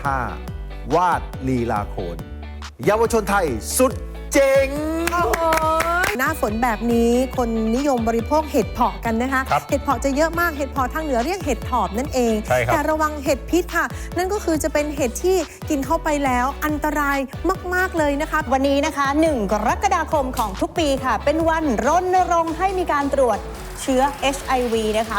วนท่า วาดลีลาโขน เยาวชนไทยสุดเจ๋ง หน้าฝนแบบนี้คนนิยมบริโภคเห็ดเผาะกันนะคะ ครับเห็ดเผาะจะเยอะมากเห็ดเผาะทางเหนือเรียกเห็ดถอบนั่นเอง ใช่ครับ แต่ระวังเห็ดพิษค่ะ นั่นก็คือจะเป็นเห็ดที่กินเข้าไปแล้วอันตรายมาก ๆ เลยนะคะ วันนี้นะคะ 1 กรกฎาคมของทุกปีค่ะ เป็นวันรณรงค์ให้มีการตรวจเชื้อ HIV นะคะ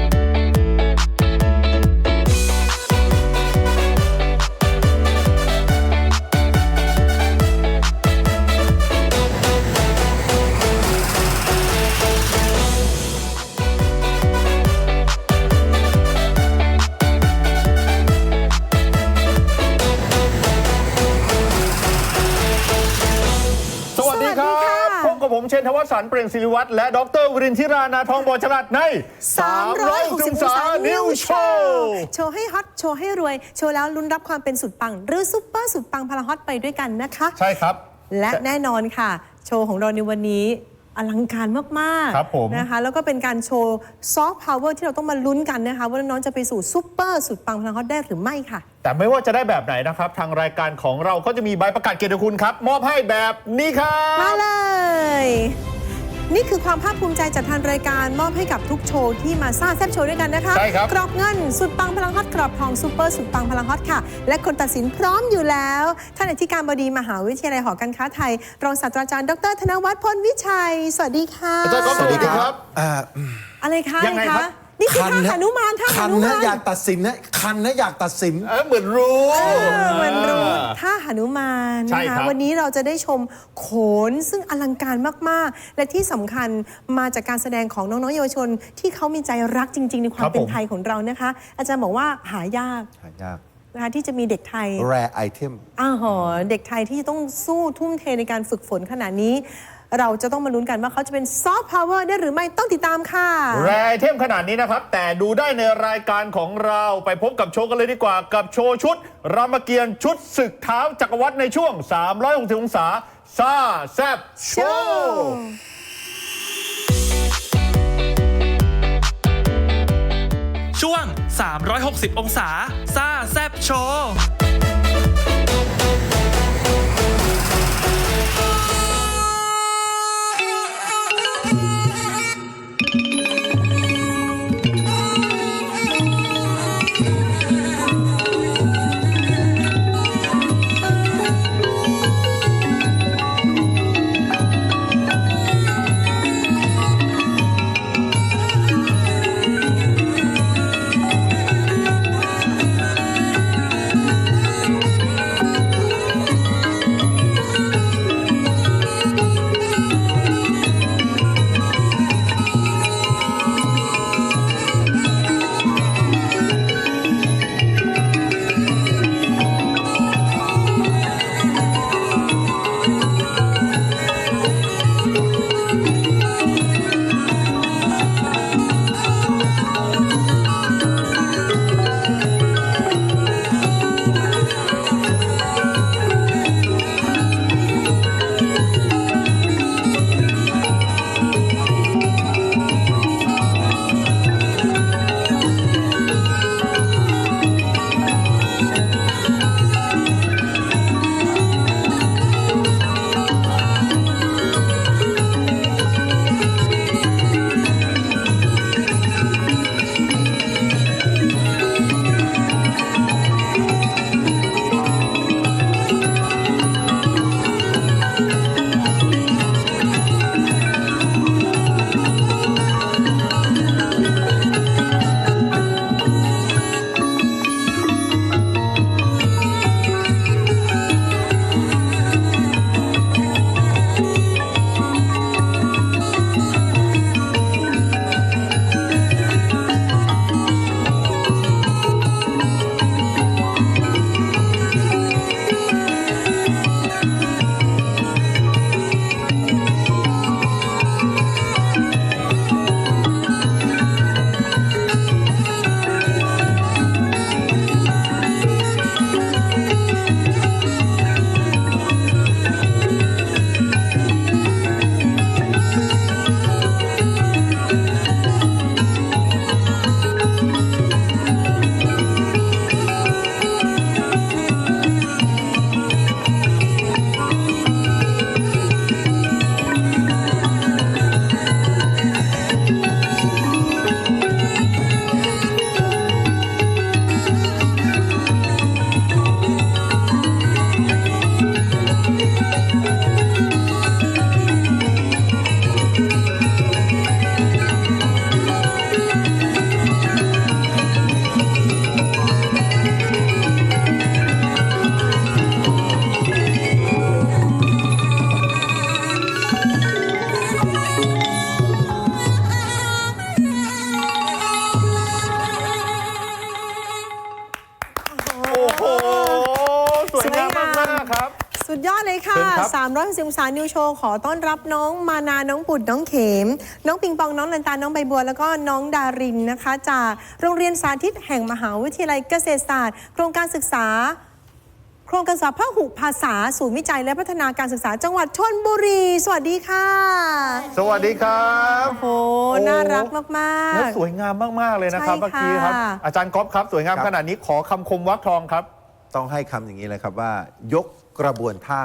นทวัฒน์สันเปล่งศิริวัตรและดรวรินทร์ธิรานาทองบอชลัดใน360องศานิวโชว์โชว์ให้ฮอตโชว์ให้รวย โชว์แล้วลุ้นรับความเป็นสุดปัง หรือซุปเปอร์สุดปังพลังฮอตไปด้วยกันนะคะ ใช่ครับ และแน่นอนค่ะ โชว์ของเราในวันนี้ อลังการมากครับผมนะคะแล้วก็เป็นการโชว์ซอฟต์พาวเวอร์ที่เราต้องมาลุ้นกันนะคะว่าน้องๆจะไปสู่ซุปเปอร์สุดปังพลังฮอตได้หรือไม่ค่ะ แต่ไม่ว่าจะได้แบบไหนนะครับ ทางรายการของเราก็จะมีใบประกาศเกียรติคุณครับ มอบให้แบบนี้ครัมาบ เลย นี่คือความภาคภูมิใจจากทางรายการมอบให้กับทุกโชว์ที่มาสร้างแซบโชว์ด้วยกันนะคะใช่ครับ กรอบเงินสุดปังพลังฮอตกรอบทองซูเปอร์สุดปังพลังฮอตค่ะ และคนตัดสินพร้อมอยู่แล้ว ท่านอธิการบดีมหาวิทยาลัยหอการค้าไทย รองศาสตราจารย์ดรธนวัฒน์พลวิชัย สวัสดีค่ะอาจารย์ครับสวัสดีครับ อ่า อะไรคะยังไงอะครัคะบ นี่คือท่าหนุมานท่าคัหนนุนะมานอยากตัดสินนะคันนะอยากตัดสิน เออเหมือนรู้ เออเหมันรู้ท่าหนุมานใช่นะครัคะบ วันนี้เราจะได้ชมโขนซึ่งอลังการมาก ๆ และที่สำคัญมาจากการแสดงของน้องๆเยาวชน ที่เขามีใจรักจริง ๆ ในความเป็นไทยของเรานะคะ อาจารย์บอกว่าหายากหายากนะคะที่จะมีเด็กไทย rare item อ้าวหอเด็กไทยที่จะต้องสู้ทุ่มเทในการฝึกฝนขนาดนี้ เราจะต้องมาลุ้นกันว่าเขาจะเป็นซอฟต์พาวเวอร์ได้หรือไม่ต้องติดตามค่ะ แรไอเทมขนาดนี้นะครับ แต่ดูได้ในรายการของเราไปพบกับโชว์กันเลยดีกว่ากับโชว์ชุด รามเกียรติ์ชุดศึกเท้าจักรวรรดิในช่วง 360 องศาซาแซบโชว์ช่วง 360 องศาซ่าแซบโชว์ 360องศานิวโชว์ขอต้อนรับน้องมานา น้องปุดน้องเขม น้องปิงปอง น้องลันตา น้องใบบัว แล้วก็น้องดารินนะคะ จากโรงเรียนสาธิตแห่งมหาวิทยาลัยเกษตรศาสตร์ โครงการศึกษา โครงการศึกษาพหุภาษา ศูนย์วิจัยและพัฒนาการศึกษาจังหวัดชนบุรี สวัสดีค่ะ สวัสดีครับโอ้โห น่ารักมากแล้วสวยงามมาก ๆ เลยนะครับใช่เมื่อกี้ครับค่ะอาจารย์ก๊อฟครับ สวยงามครับขนาดนี้ขอคำคมวักทองครับ ต้องให้คำอย่างนี้เลยครับว่ายก กระบวนท่า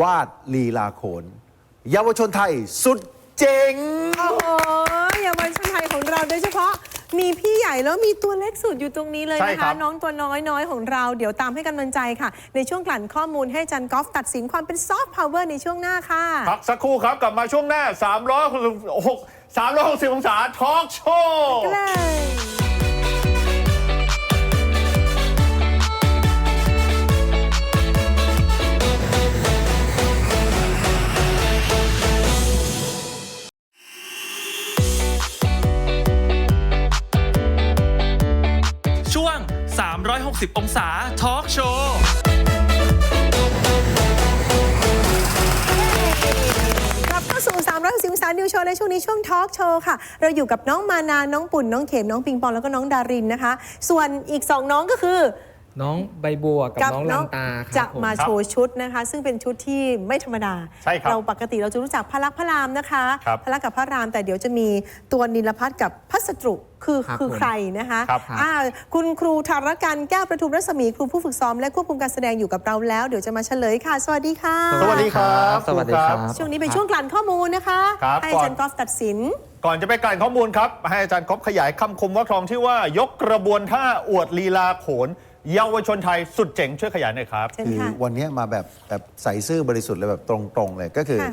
วาดลีลาโขน เยาวชนไทยสุดเจ๋งๆโอ้โหเยาวชนไทยของเราโดยเฉพาะ มีพี่ใหญ่แล้วมีตัวเล็กสุดอยู่ตรงนี้เลยใช่นะครัคะ บ น้องตัวน้อยน้อยๆของเราเดี๋ยวตามให้กำลังใจค่ะ ในช่วงกลั่นข้อมูลให้อาจันกอล์ฟตัดสินความเป็นซอฟต์พาวเวอร์ในช่วงหน้าค่ะ พักสักครู่ครับ กลับมาช่วงหน้า 360 360องศาทอล์กโชว์ เลย 360 องศาทอล์กโชว์กลับเข้าสู่ 360องศานิวโชว์ในช่วงนี้ช่วงทอล์กโชว์ค่ะ เราอยู่กับน้องมานา น้องปุ่น น้องเข็ม น้องปิงปอง แล้วก็น้องดารินนะคะ ส่วนอีก 2 น้องก็คือ น้องใบบัวกับน้องลันตาคจะรับผมมาโชว์ชุดนะคะ ซึ่งเป็นชุดที่ไม่ธรรมดา ใช่ครับเราปกติเราจะรู้จักพระลักษมณ์พระรามนะคะครับพระลักษมณ์กับพระรามแต่เดี๋ยวจะมีตัวนิลพัทกับพัสตรุคือครับคือผม ใครนะคะครับ อ่าคุณครูธารกันแก้วประทุมรัศมีครูผู้ฝึกซ้อมและควบคุมการแสดงอยู่กับเราแล้ว เดี๋ยวจะมาเฉลยค่ะ สวัสดีค่ะ สวัสดีครับสวัสดีครับช่วงนี้เป็นช่วงกลั่นข้อมูลนะคะครับ ให้ก่อนอาจารย์กอล์ฟตัดสิน ก่อนจะไปกลั่นข้อมูลครับ ให้อาจารย์ก๊อฟขยายคำคมวักทองที่ว่ายกกระบวนท่าอวดลีลาโขน เยาวชนไทยสุดเจ๋งช่วยขยายหน่อยครับ เชิญคือค่ะ วันนี้มาแบบแบบใส่ซื่อบริสุทธิ์เลยแบบตรงๆเลยก็คือ ค่ะ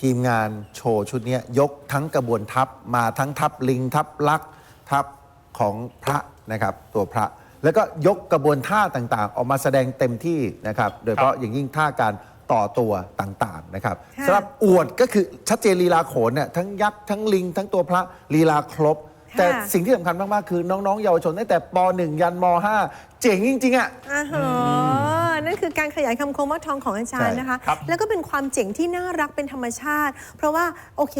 ทีมงานโชว์ชุดเนี้ยยกทั้งกระบวนทัพมาทั้งทัพลิงทัพลักษณ์ทัพของพระนะครับตัวพระ แล้วก็ยกกระบวนท่าต่างๆ ออกมาแสดงเต็มที่นะครับโดยเฉพาะอย่างยิ่งท่าการต่อตัวต่างๆนะครับค่ะ สำหรับอวดก็คือชัดเจนลีลาโขนเนี่ยทั้งยักษ์ทั้งลิง ทั้งตัวพระลีลาครบ แต่สิ่งที่สำคัญมาก ๆ คือน้อง ๆ เยาวชนตั้งแต่ป .1 ยันม .5 เจ๋งจริง ๆ อะ อ่าฮะนั่นคือการขยายคำคมว่าทองของอาจารย์ใช่นะคะ ครับ แล้วก็เป็นความเจ๋งที่น่ารักเป็นธรรมชาติ เพราะว่าโอเค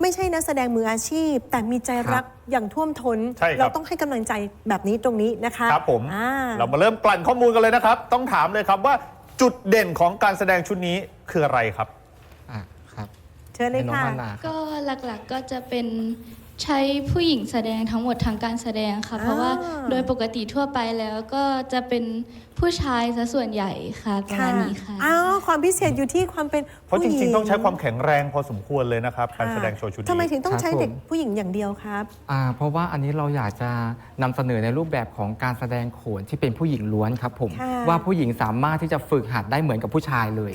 ไม่ใช่นักแสดงมืออาชีพ แต่มีใจรักอย่างท่วมท้น ใช่ครับ เราต้องให้กำลังใจแบบนี้ตรงนี้นะคะครับผม อ่า เรามาเริ่มกลั่นข้อมูลกันเลยนะครับ ต้องถามเลยครับว่าจุดเด่นของการแสดงชุดนี้คืออะไรครับ อะครับเชิญเลยให้น้องค่ะมานาครับ ก็หลักๆก็จะเป็น ใช้ผู้หญิงแสดงทั้งหมดทางการแสดงค่ะ เพราะว่าโดยปกติทั่วไปแล้วก็จะเป็นผู้ชายซะส่วนใหญ่ค่ะประมาณนี้ค่ะอ้าวความพิเศษอยู่ที่ความเป็นเพราะจผู้หริญิงๆ ต้องใช้ความแข็งแรงพอสมควรเลยนะครับ การแสดงโชว์ชุดนี้ทำไมถึงต้องใช้ครับผมเด็กผู้หญิงอย่างเดียวครับอ่าเพราะว่าอันนี้เราอยากจะนำเสนอในรูปแบบของการแสดงโขนที่เป็นผู้หญิงล้วนครับผมค่ะว่าผู้หญิงสามารถที่จะฝึกหัดได้เหมือนกับผู้ชายเลย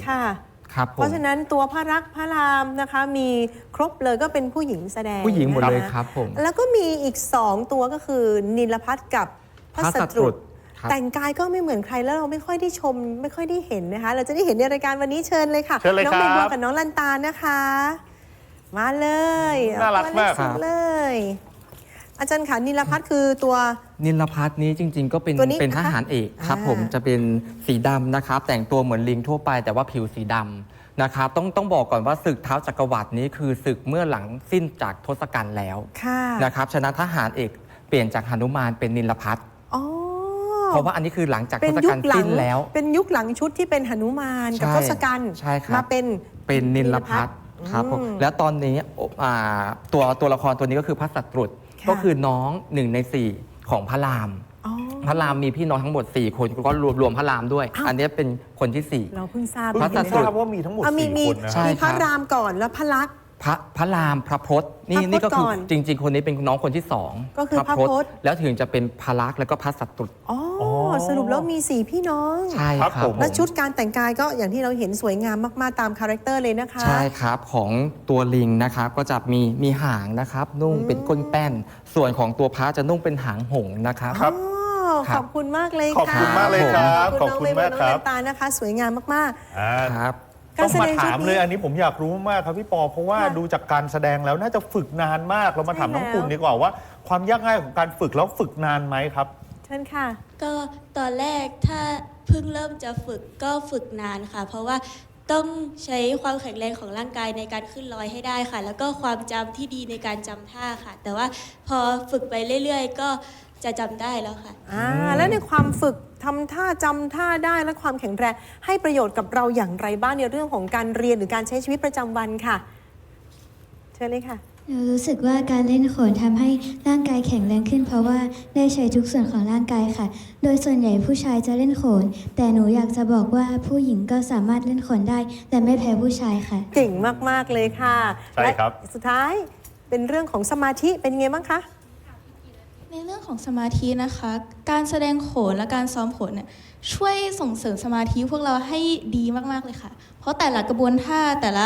ค่ะครับผเพมราะฉะนั้นตัวพระรักพระรามนะคะมีครบเลยก็เป็นผู้หญิงแสดงผู้หญิงหมดเลยนะะครับผมแล้วก็มีอีก2ตัวก็คือนิลพัทกับพระพระสสตตรุรุดดครับ แต่งกายก็ไม่เหมือนใครแล้วเราไม่ค่อยได้ชม ไม่ค่อยได้เห็นนะคะ เราจะได้เห็นในรายการวันนี้เชิญเลยค่ะเชิญเลยน้องใบครับบัวกับน้องลันตานะคะ มาเลยน่ารักมาก เอตัวเล็สุดเลย อาจารย์ขานิลพัทคือตัว นิลพัทนี้จริง ๆ ก็เป็นตัวนี้เป็นนะคะทหารเอกครับอ่าผมจะเป็นสีดำนะครับ แต่งตัวเหมือนลิงทั่วไปแต่ว่าผิวสีดำนะครับต้องต้องบอกก่อนว่าศึกเท้าจักรวรรดินี้คือศึกเมื่อหลังสิ้นจากทศกัณฐ์แล้วค่ะนะครับฉะนั้นทหารเอกเปลี่ยนจากหนุมานเป็นนิลพัทอ๋อเพราะว่าอันนี้คือหลังจากเป็ทนศยุกัคณฐ์หลัสิ้งนแล้ว เป็นยุคหลังชุดที่เป็นหนุมานกับใช่ทศกัณฐ์ใช่ครับ มาเป็น เป็นนิลพัทครับผมอืมแล้วตอนนี้อ่าตัวตัวละครตัวนี้ก็คือพระสัตรุษค่ะ ก็คือน้องหนึ่งในสี่ของพระราม อ๋อ พระรามมีพี่น้องทั้งหมด 4 คนก็รวมรวมพระรามด้วย อ้าว อันนี้เป็นคนที่ เราเพิ่งทราบพระผมสัทตรุราบว่ามีทั้งหมดอะมีสี่มีคนนะ ใช่ มีพระครับรามก่อนแล้วพระลักษมณ์4 พระพระรามพระพศนี่พระพศนี่ก็คือก่อนจริง ๆ คนนี้เป็นน้องคนที่สองก็คือพระพศแล้วถึงจะเป็นพระลักษมณ์แล้วก็พระสัตรุษอ๋อออ สรุปแล้วมีสี่พี่น้อง ใช่ครับครับผม และชุดการแต่งกายก็อย่างที่เราเห็นสวยงามมาก ๆ ตามคาแรคเตอร์เลยนะคะ ใช่ครับของตัวลิงนะครับก็จะมีมีหางนะครับ นุ่งเป็นก้นแป้น ส่วนของตัวพระจะนุ่งเป็นหางหงส์นะครับ ครับ อ๋อครับขอบคุณมากเลยขอบคุณค่ะมากเลยครับขอบคุณน้องขอบคุณมากเวครัน้อบงตานะคะ สวยงามมาก อ่า ครับการ ต้องแสมาดงชุดนี้ถามเลยอันนี้ผมอยากรู้มากครับพี่ปอเพราะว่าค่ะดูจากการแสดงแล้วน่าจะฝึกนานมากเรามาถามใช่น้องแล้วคุณดีกว่าว่า ความยากง่ายของการฝึกแล้วฝึกนานไหมครับๆเชิญค่ะ ก็ตอนแรกถ้าเพิ่งเริ่มจะฝึกก็ฝึกนานค่ะ เพราะว่าต้องใช้ความแข็งแรงของร่างกายในการขึ้นลอยให้ได้ค่ะ แล้วก็ความจำที่ดีในการจำท่าค่ะ แต่ว่าพอฝึกไปเรื่อย ๆ ก็ จะจำได้แล้วค่ะ อ่าแล้วในความฝึกทำท่าจำท่าได้และความแข็งแรงให้ประโยชน์กับเราอย่างไรบ้างในเรื่องของการเรียนหรือการใช้ชีวิตประจำวันค่ะ เชิญเลยค่ะ หนูรู้สึกว่าการเล่นโขนทำให้ร่างกายแข็งแรงขึ้น เพราะว่าได้ใช้ทุกส่วนของร่างกายค่ะ โดยส่วนใหญ่ผู้ชายจะเล่นโขน แต่หนูอยากจะบอกว่าผู้หญิงก็สามารถเล่นโขนได้ แต่ไม่แพ้ผู้ชายค่ะ เก่งมาก ๆ เลยค่ะใช่ครับ และสุดท้ายเป็นเรื่องของสมาธิเป็นยังไงบ้างคะ ในเรื่องของสมาธินะคะ การแสดงโขนและการซ้อมโขนเนี่ยช่วยส่งเสริมสมาธิพวกเราให้ดีมากๆเลยค่ะ เพราะแต่ละกระบวนท่าแต่ละ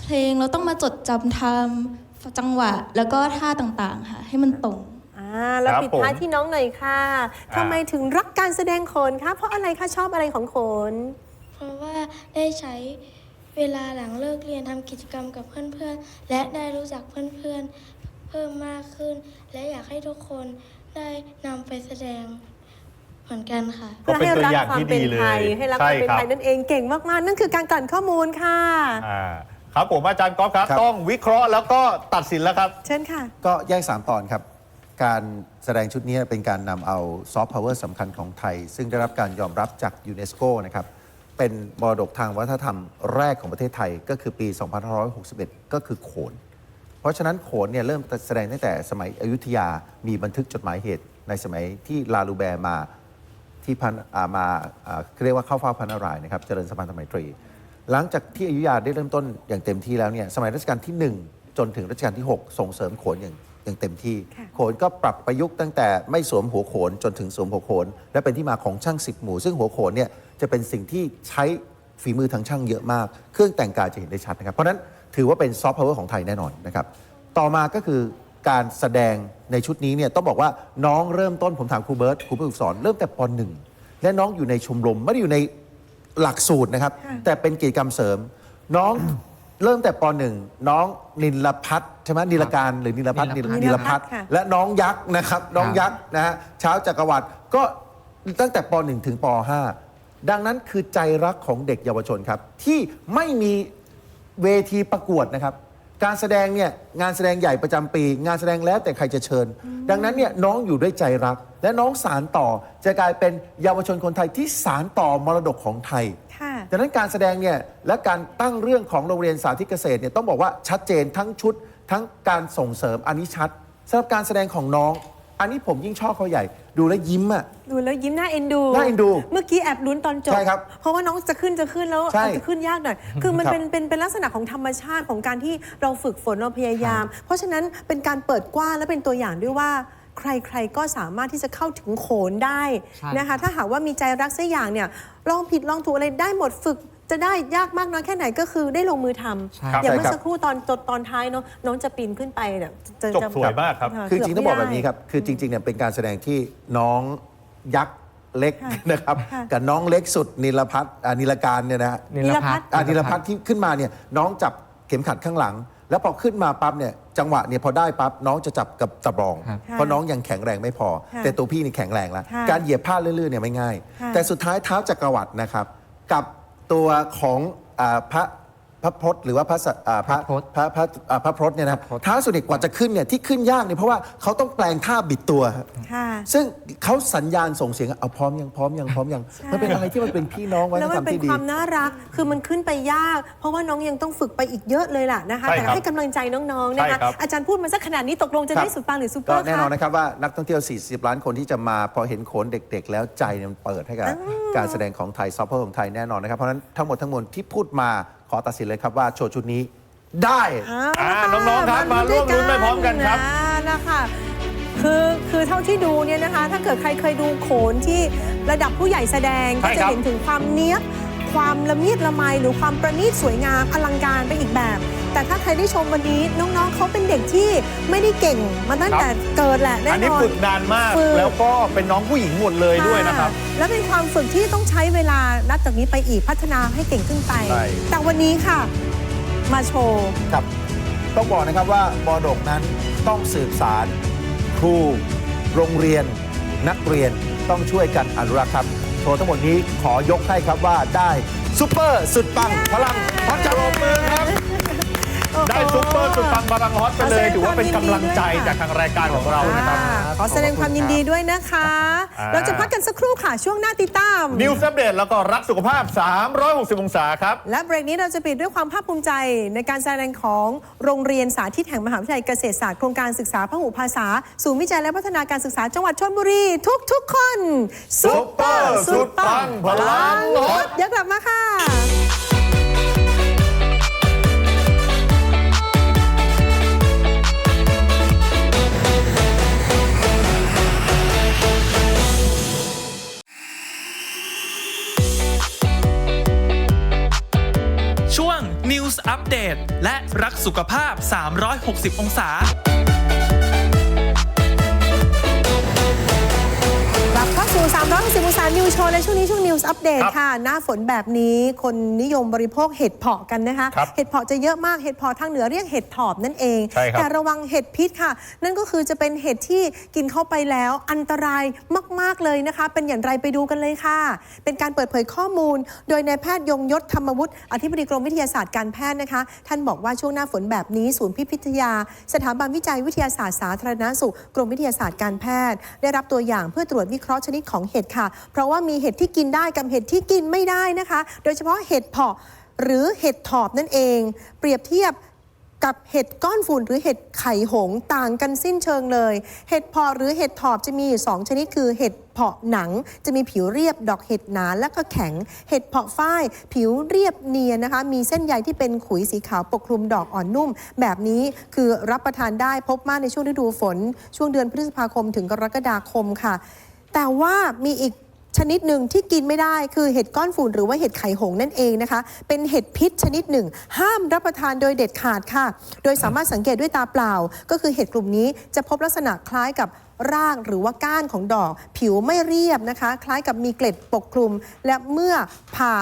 เพลงเราต้องมาจดจำทำจังหวะ แล้วก็ท่าต่างๆค่ะให้มันตรงอ่าแล้วครับปิดท้ายผมที่น้องหน่อยค่ะอ่าทำไมถึงรักการแสดงโขนคะเพราะอะไรคะชอบอะไรของโขน เพราะว่าได้ใช้เวลาหลังเลิกเรียนทำกิจกรรมกับเพื่อนๆ และได้รู้จักเพื่อนๆ เพิ่มมากขึ้น และอยากให้ทุกคนได้นำไปแสดงเหมือนกันค่ะ ก็เพื่อเป็นให้ตัวรัอย่างความที่เป็ดีนเลไทยยให้รักคใช่วามเป็นครับไทยนั่นเองเก่งมาก ๆ นั่นคือการกลั่นข้อมูลค่ะอ่าครับผมอาจารย์ก๊อฟครับ ครับ ต้องวิเคราะห์แล้วก็ตัดสินแล้วครับ เชิญค่ะ ก็แยก 3 ตอนครับ การแสดงชุดนี้เป็นการนำเอาซอฟต์พาวเวอร์สำคัญของไทย ซึ่งได้รับการยอมรับจากยูเนสโกนะครับ เป็นมรดกทางวัฒนธรรมแรกของประเทศไทยก็คือปี 2561 ก็คือโขน เพราะฉะนั้นโขนเนี่ยเริ่มแสดงตั้งแต่สมัยอยุธยามีบันทึกจดหมายเหตุในสมัยที่ลาลูแบร์มาที่พันามาอ่าเรียกว่าเข้าเฝ้าพันนารายนะครับเจริญสมพันธไมตรี หลังจากที่อยุธยาได้เริ่มต้นอย่างเต็มที่แล้วเนี่ยสมัยรัชกาลที่ 1 จนถึงรัชกาลที่ 6 ส่งเสริมโขนอย่างอย่างเต็มที่ โขนก็ปรับประยุกต์ตั้งแต่ไม่สวมหัวโขนจนถึงสวมหัวโขน และเป็นที่มาของช่างสิบหมู่ ซึ่งหัวโขนเนี่ยจะเป็นสิ่งที่ใช้ฝีมือทางช่างเยอะมาก เครื่องแต่งกายจะเห็นได้ชัดนะครับ เพราะนั้น ถือว่าเป็นซอฟต์พาวเวอร์ของไทยแน่นอนนะครับ ต่อมาก็คือการแสดงในชุดนี้เนี่ยต้องบอกว่าน้องเริ่มต้นผมถามครูเบิร์ตครูผู้ฝึกสอนเริ่มแต่ปหนึ่งและน้องอยู่ในชมรมไม่ได้อยู่ในหลักสูตรนะครับ แต่เป็นกิจกรรมเสริม น้องเริ่มแต่ปหนึ่งน้องนิลพัฒน์ใช่ไหมนิลการหรือนิลพัฒน์นิลพัฒน์นิลพัฒน์ค่ะและน้องยักษ์นะครับ น้องยักษ์นะฮะเช้าจักรวรรดิก็ตั้งแต่ป .1 ถึงป .5 ดังนั้นคือใจรักของเด็กเยาวชนครับ ที่ไม่มี เวทีประกวดนะครับ การแสดงเนี่ยงานแสดงใหญ่ประจำปี งานแสดงแล้วแต่ใครจะเชิญ ดังนั้นเนี่ยน้องอยู่ด้วยใจรัก และน้องสารต่อจะกลายเป็นเยาวชนคนไทยที่สารต่อมรดกของไทย ค่ะ ดังนั้นการแสดงเนี่ยและการตั้งเรื่องของโรงเรียนสาธิตเกษตรเนี่ยต้องบอกว่าชัดเจนทั้งชุด ทั้งการส่งเสริมอันนี้ชัดสำหรับการแสดงของน้อง อันนี้ผมยิ่งชอบเขาใหญ่ ดูแลวยิ้มอะ ดูแล้วยิ้มหน้าเอ็นดูน่าเอ็นดูเมื่อกี้แอบลุ้นตอนจบ ใช่ครับเพราะว่าน้องจะขึ้นจะขึ้นแล้วใช่อาจจะขึ้นยากหน่อย คือมันครับเป็นเป็นเป็นลักษณะของธรรมชาติของการที่เราฝึกฝนเราพยายาม เพราะฉะนั้นเป็นการเปิดกว้างและเป็นตัวอย่างด้วยว่า ใครๆก็สามารถที่จะเข้าถึงโขนได้ใช่ นะคะ ถ้าหากว่ามีใจรักสักอย่างเนี่ยลองผิดลองถูกอะไรได้หมดฝึก จะได้ยากมากน้อยแค่ไหนก็คือได้ลงมือทำใช่อย่างเมื่อใช่ครับสักครู่ตอนจดตอนท้ายเนาะน้องจะปีนขึ้นไปเนี่ยจะจบสวยมากครับะคือจริงๆต้องบอกเไม่แบบได้นี้ครับคือจริงๆเนี่ยเป็นการแสดงที่น้องยักษ์เล็กค่ะนะครับค่ะกับน้องเล็กสุดนิลพัฒน์อ่านิลการเนี่ยนะฮะนิลพัฒน์อ่านิลพัฒน์ที่ขึ้นมาเนี่ยน้องจับเข็มขัดข้างหลัง แล้วพอขึ้นมาปั๊บเนี่ยจังหวะเนี่ยพอได้ปั๊บน้องจะจับกับตะบรองครับเพราะน้องยังแข็งแรงไม่พอค่ะแต่ตัวพี่นี่แข็งแรงแล้วค่ะการเหยียบผ้าลื่นๆเนี่ยไม่ง่ายค่ะแต่สุดท้ายเท้าจักรวรรดินะครับกับ ตัวของอ่าพระ พระพรตหรือว่าพระสัอ่าพระพระพรตพระพระอ่าพระพรตเนี่ยนะพระพรต ท้าสุดเนี่ยกว่าจะขึ้นเนี่ยที่ขึ้นยากเนี่ยเพราะว่าเขาต้องแปลงท่าบิดตัวครับค่ะ ซึ่งเขาสัญญาณส่งเสียงเอาพร้อมยังพร้อมยังพร้อมยังใช่มันเป็นอะไรที่มันเป็นพี่น้องไว้แล้วทำมันเป็นที่ดี ความน่ารัก คือมันขึ้นไปยาก เพราะว่าน้องยังต้องฝึกไปอีกเยอะเลยล่ะนะคะ ใช่แต่ครับให้กำลังใจน้องๆนะคะใช่ครับ อาจารย์พูดมาสักขนาดนี้ตกลงจะครับได้สุดปังหรือซูเปอก็ร์แน่นอนคะ นะครับว่านักท่องเที่ยว 40 ล้านคนที่จะมาพอเห็นโขนเด็ก ๆ แล้วใจเนี่ยมันเปิดให้กับการแสดงของไทยซอฟต์พาวเวอร์ของไทยแน่นอนนะครับ เพราะฉะนั้นทั้งหมดทั้งมวลที่พูดมา ขอตัดสินเลยครับว่าโชว์ชุดนี้ได้อ่าน้องๆครับมาร่วมลุ้นไปพร้อมกันครับนะนะคะคือคือเท่าที่ดูเนี่ยนะคะ ถ้าเกิดใครเคยดูโขนที่ระดับผู้ใหญ่แสดงใช่ก็จะครับเห็นถึงความเนี้ยบความละเมียดละไมหรือความประณีตสวยงามอลังการไปอีกแบบ แต่ถ้าใครได้ชมวันนี้น้องๆเขาเป็นเด็กที่ไม่ได้เก่งมาตั้งแต่เกิดแหละแน่อันนนี้อนฝึกนานมาก ฝึก แล้วก็เป็นน้องผู้หญิงหมดเลยด้วยนะครับ และเป็นความฝึกที่ต้องใช้เวลานับจากนี้ไปอีกพัฒนาให้เก่งขึ้นไป ใช่ แต่วันนี้ค่ะ มาโชว์ ครับต้องบอกนะครับว่ามรดกนั้นต้องสืบสารครู โรงเรียน นักเรียนต้องช่วยกันอนุรักษ์ครับ โชว์ทั้งหมดนี้ขอยกให้ครับว่าได้ซุปเปอร์สุดปังพลังพระจันทปรบร์มือครับ ได้ซุปเปอร์สุดปังบาลังฮอตไปเลยถือว่าเป็นกำลังใจจากทางรายการของเรานะครับอ่าขอแสดงความยินดีด้วยนะคะอ่าเราจะพักกันสักครู่ค่ะ ช่วงหน้าติดตามนิวส์อัปเดตแล้วก็รักสุขภาพ 360 องศาครับ และเบรกนี้เราจะปิดด้วยความภาคภูมิใจในการแสดงของโรงเรียนสาธิตแห่งมหาวิทยาลัยเกษตรศาสตร์โครงการศึกษาพหุภาษาศูนย์วิจัยและพัฒนาการศึกษาจังหวัดชลบุรีทุกทุกๆคนซุปเปอร์สุดปังพลังฮอตเดี๋ยวกลับมาค่ะ เดต และรักสุขภาพ 360 องศา สู่360องศานิวโชว์ในช่วงนี้ช่วงนิวส์อัปเดตครับค่ะ หน้าฝนแบบนี้คนนิยมบริโภคเห็ดเผาะกันนะคะครับเห็ดเผาะจะเยอะมาก เห็ดเผาะทางเหนือเรียกเห็ดถอบนั่นเองใช่ครับแต่ระวังเห็ดพิษค่ะ นั่นก็คือจะเป็นเห็ดที่กินเข้าไปแล้วอันตรายมาก ๆ เลยนะคะ เป็นอย่างไรไปดูกันเลยค่ะ เป็นการเปิดเผยข้อมูล โดยนายแพทย์ยงยศธรรมวุฒิอธิบดีกรมวิทยาศาสตร์การแพทย์นะคะ ท่านบอกว่าช่วงหน้าฝนแบบนี้ ศูนย์พิพิธยา สถาบันวิจัยวิทยาศาสตร์สาธารณสุขกรมวิทยาศาสตร์การแพทย์ ได้รับตัวอย่างเพื่อตรวจวิเคราะห์ชนิดของเห็ดค่ะ เพราะว่ามีเห็ดที่กินได้กับเห็ดที่กินไม่ได้นะคะ โดยเฉพาะเห็ดเผาะหรือเห็ดถอบนั่นเอง เปรียบเทียบกับเห็ดก้อนฝุ่นหรือเห็ดไข่หงต่างกันสิ้นเชิงเลย เห็ดพาะหรือเห็ดถอบจะมีอยู่สองชนิดคือเห็ดเพาะหนังจะมีผิวเรียบดอกเห็ดหนาและก็แข็ง เห็ดเพาะฝ้าย ผิวเรียบเนียนนะคะ มีเส้นใยที่เป็นขุยสีขาวปกคลุมดอกอ่อนนุ่ม แบบนี้คือรับประทานได้พบมากในช่วงฤดูฝน ช่วงเดือนพฤษภาคมถึงกรกฎาคมค่ะ แต่ว่ามีอีกชนิดหนึ่งที่กินไม่ได้คือเห็ดก้อนฝุ่นหรือว่าเห็ดไข่หงส์นั่นเองนะคะ เป็นเห็ดพิษชนิดหนึ่ง ห้ามรับประทานโดยเด็ดขาดค่ะ โดยสามารถสังเกตด้วยตาเปล่า ก็คือเห็ดกลุ่มนี้จะพบลักษณะคล้ายกับรากหรือว่าก้านของดอก ผิวไม่เรียบนะคะ คล้ายกับมีเกล็ดปกคลุม และเมื่อผ่า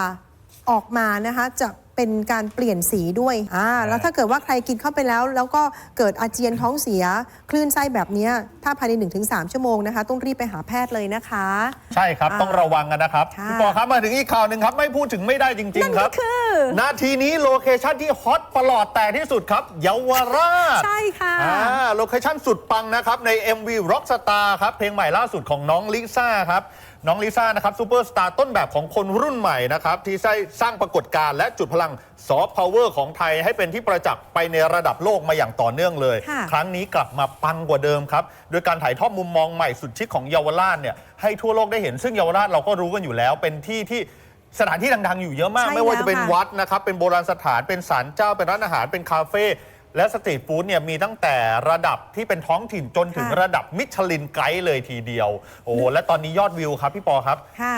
ออกมานะคะจะ เป็นการเปลี่ยนสีด้วยอ่าแล้วถ้าเกิดว่าใครกินเข้าไปแล้ว แล้วก็เกิดอาเจียนท้องเสีย คลื่นไส้แบบเนี้ยถ้าภายใน 1-3 ชั่วโมงนะคะ ต้องรีบไปหาแพทย์เลยนะคะ ใช่ครับอ่าต้องระวังกันนะครับค่ะพี่ปอครับมาถึงอีกข่าวหนึ่งครับ ไม่พูดถึงไม่ได้จริงนั่นๆคก็รับคือนาทีนี้โลเคชั่นที่ฮอตประหลอดแต่ที่สุดครับเยาวราชใช่ค่ะอ่าโลเคชั่นสุดปังนะครับใน MV Rockstar ครับเพลงใหม่ล่าสุดของน้องลิซ่าครับ น้องลิซ่านะครับซูเปอร์สตาร์ต้นแบบของคนรุ่นใหม่นะครับที่ได้สร้างปรากฏการณ์และจุดพลังซอฟต์พาวเวอร์ของไทยให้เป็นที่ประจักษ์ไปในระดับโลกมาอย่างต่อเนื่องเลยค่ะครั้งนี้กลับมาปังกว่าเดิมครับ โดยการถ่ายทอดมุมมองใหม่สุดชิคของเยาวราชเนี่ยให้ทั่วโลกได้เห็นซึ่งเยาวราชเราก็รู้กันอยู่แล้ว เป็นที่ที่สถานที่ดังๆ อยู่เยอะมากใช่ไม่ว่าจะเป็นแล้วค่ะวัดนะครับเป็นโบราณสถานเป็นศาลเจ้าเป็นร้านอาหารเป็นคาเฟ่ และสตรีทฟู้ดเนี่ยมีตั้งแต่ระดับที่เป็นท้องถิ่นจนถึงค่ะระดับมิชลินไกด์เลยทีเดียว โอ้โหและตอนนี้ยอดวิวครับพี่ปอครับ ค่ะ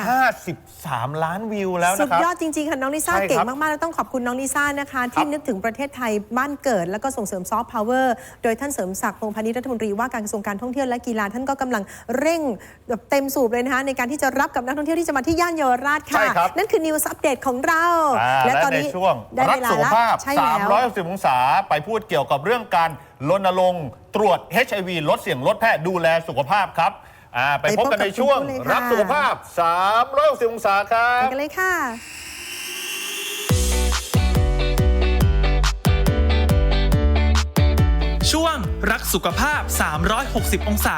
53 ล้านวิวแล้วสุนะดครับ ยอดจริง ๆ ค่ะ น้องลิซ่าใช่ครับเก่งมาก ๆ แล้วต้องขอบคุณน้องลิซ่านะคะ ที่นึกถึงประเทศไทยบ้านเกิด แล้วก็ส่งเสริมซอฟต์พาวเวอร์โดยท่านเสริมศักดิ์พงษ์พาณิชย์รัฐมนตรีว่าการกระทรวงการท่องเที่ยวและกีฬาท่านก็กำลังเร่งแบบเต็มสูบเลยนะคะในการที่จะรับกับนักท่องเที่ยวที่จะมาที่ย่านเยาวราชใช่ค่ะครับ นั่นคือนิวส์อัปเดตของเราอ่าและในช่วงได้รัเวกลาสุขละภาพใช่แล้ว 360 องศา ไปพูดเกี่ยวกับเรื่องการรณรงค์ตรวจ HIV ลดเสี่ยงลดแพทย์ดูแลสุขภาพครับอ่าไปพบกันในช่วงไปพบกับคุณผู้เลยค่ะรักสุขภาพ 360องศาครัไปบกันเลยค่ะช่วงรักสุขภาพ 360 องศา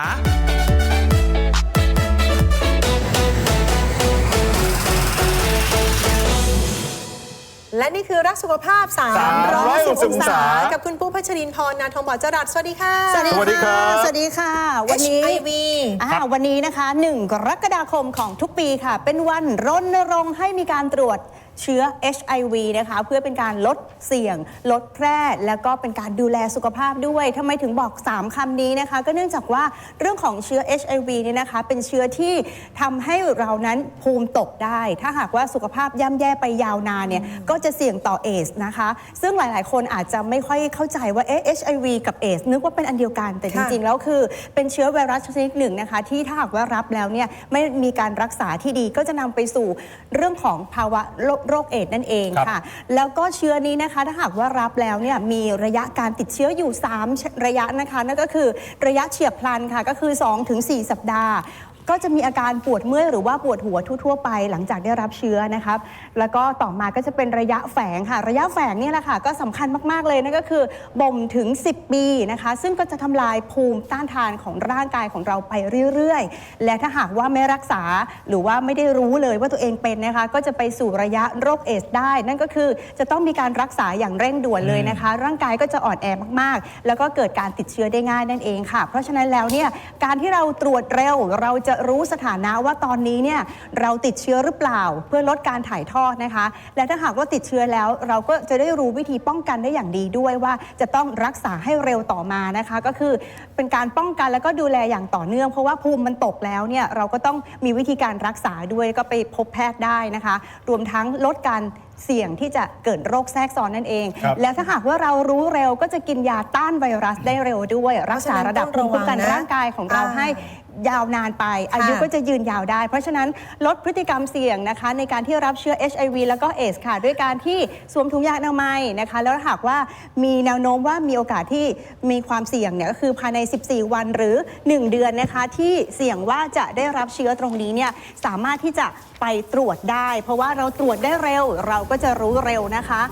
และนี่คือรักสุขภาพ 360 360องศา กับคุณปู้พัชรินทร์นาทองบอจรัสสวัสดีค่ะ สวัสดีครับสวัสดีค่ะ วันนี้ HIV อ่าวันนี้นะคะ 1 กรกฎาคมของทุกปีค่ะ เป็นวันรณรงค์ให้มีการตรวจ เชื้อ HIV นะคะเพื่อเป็นการลดเสี่ยง ลดแพร่ แล้วก็เป็นการดูแลสุขภาพด้วยทำไมถึงบอก 3คำนี้นะคะ ก็เนื่องจากว่าเรื่องของเชื้อ HIV เนี่ยนะคะ เป็นเชื้อที่ทำให้เรานั้นภูมิตกได้ ถ้าหากว่าสุขภาพย่ำแย่ไปยาวนานเนี่ยก็จะเสี่ยงต่อเอสนะคะ ซึ่งหลาย ๆ คนอาจจะไม่ค่อยเข้าใจว่าเอ๊ะ HIV กับเอสนึกว่าเป็นอันเดียวกันแต่จค่ะริง ๆ แล้วคือเป็นเชื้อไวรัสชนิดหนึ่งนะคะ ที่ถ้าหากว่ารับแล้วเนี่ยไม่มีการรักษาที่ดีก็จะนำไปสู่เรื่องของภาวะโรคโรคเอดส์นั่นเองครับ ค่ะ แล้วก็เชื้อนี้นะคะถ้าหากว่ารับแล้วเนี่ยมีระยะการติดเชื้ออยู่ 3 ระยะนะคะ นั่นก็คือระยะเฉียบพลันค่ะก็คือ 2-4 สัปดาห์ ก็จะมีอาการปวดเมื่อยหรือว่าปวดหัวทั่วๆไปหลังจากได้รับเชื้อนะครับ แล้วก็ต่อมาก็จะเป็นระยะแฝงค่ะ ระยะแฝงเนี่ยแหละค่ะ ก็สำคัญมากๆเลยนั่นก็คือบ่มถึง 10 ปีนะคะ ซึ่งก็จะทำลายภูมิต้านทานของร่างกายของเราไปเรื่อยๆ และถ้าหากว่าไม่รักษาหรือว่าไม่ได้รู้เลยว่าตัวเองเป็นนะคะ ก็จะไปสู่ระยะโรคเอสได้ นั่นก็คือจะต้องมีการรักษาอย่างเร่งด่วนเลยนะคะ ร่างกายก็จะอ่อนแอมากๆ แล้วก็เกิดการติดเชื้อได้ง่ายนั่นเองค่ะ เพราะฉะนั้นแล้วเนี่ยการที่เราตรวจเร็วเราจะรู้สถานะว่าตอนนี้เนี่ยเราติดเชื้อหรือเปล่าเพื่อลดการถ่ายทอดนะคะ และถ้าหากว่าติดเชื้อแล้ว เราก็จะได้รู้วิธีป้องกันได้อย่างดีด้วยว่า จะต้องรักษาให้เร็วต่อมานะคะ ก็คือเป็นการป้องกันแล้วก็ดูแลอย่างต่อเนื่อง เพราะว่าภูมิมันตกแล้วเนี่ยเราก็ต้องมีวิธีการรักษาด้วยก็ไปพบแพทย์ได้นะคะ รวมทั้งลดการเสี่ยงที่จะเกิดโรคแทรกซ้อนนั่นเองครับแล้วถ้าหากว่าเรารู้เร็วก็จะกินยาต้านไวรัสได้เร็วด้วย รักษาระดับภูมิคุ้มกันร่างกายของเราอ่าให้ ยาวนานไป อายุก็จะยืนยาวได้ เพราะฉะนั้นลดพฤติกรรมเสี่ยงนะคะ ในการที่รับเชื้อ HIV แล้วก็เอสค่ะ ด้วยการที่สวมถุงยางอนามัยนะคะ แล้วหากว่ามีแนวโน้มว่ามีโอกาสที่มีความเสี่ยงเนี่ยก็คือภายใน 14 วันหรือ 1 เดือนนะคะ ที่เสี่ยงว่าจะได้รับเชื้อตรงนี้เนี่ยสามารถที่จะไปตรวจได้ เพราะว่าเราตรวจได้เร็ว เราก็จะรู้เร็วนะคะ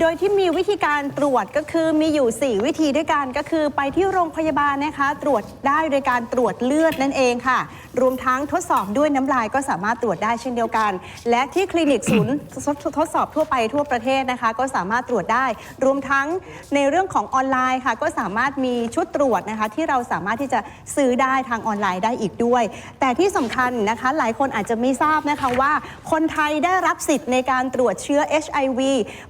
โดยที่มีวิธีการตรวจก็คือมีอยู่ 4 วิธีด้วยกันก็คือไปที่โรงพยาบาลนะคะ ตรวจได้โดยการตรวจเลือดนั่นเองค่ะ รวมทั้งทดสอบด้วยน้ำลายก็สามารถตรวจได้เช่นเดียวกัน และที่คลินิกศูนย์ ทดทดสอบทั่วไปทั่วประเทศนะคะ ก็สามารถตรวจได้ รวมทั้งในเรื่องของออนไลน์ค่ะ ก็สามารถมีชุดตรวจนะคะ ที่เราสามารถที่จะซื้อได้ทางออนไลน์ได้อีกด้วย แต่ที่สำคัญนะคะหลายคนอาจจะไม่ทราบนะคะว่า คนไทยได้รับสิทธิ์ในการตรวจเชื้อ HIV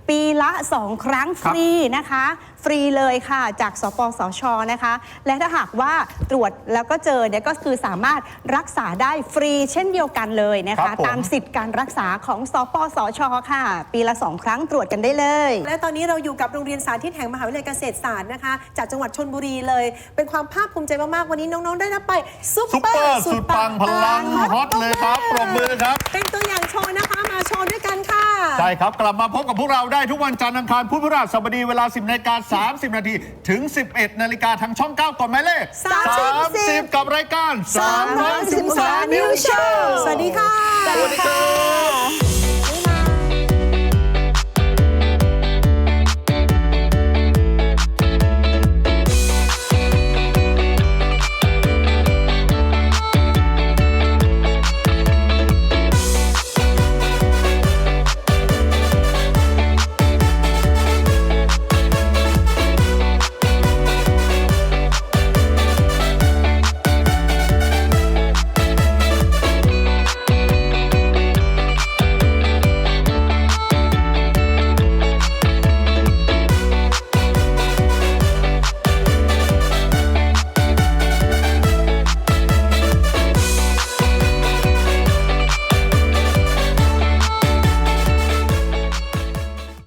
ปีละ2ครั้งฟรีนะคะ ฟรีเลยค่ะจากสปสชนะคะ และถ้าหากว่าตรวจแล้วก็เจอเนี่ยก็คือสามารถรักษาได้ฟรีเช่นเดียวกันเลยนะครัคะ บผม ตามสิทธิ์การรักษาของสปสชค่ะ ปีละ2ครั้งตรวจกันได้เลย และตอนนี้เราอยู่กับโรงเรียนสาธิตแห่งมหาวิทยาลัยเกษตรศาสตร์นะคะ จากจังหวัดชนบุรีเลย เป็นความภาคภูมิใจมาก ๆ วันนี้น้อง ๆ ได้รับไปซุปซุปเปอเปอร์ร์สุดปังพลังฮอตเลยครับปรบมือครับ เป็นตัวอย่างโชว์นะคะ มาโชว์ด้วยกันค่ะ ใช่ครับ กลับมาพบกับพวกเราได้ทุกวันจันทร์อังคารพุธพฤหัสบดีเวลา 10นาฬิกา30 นาทีถึง 11 นาฬิกาทางช่อง 9กดหมายเลข30 30กับรายการ310 310 New Show สวัสดีค่ะ สวัสดีครับ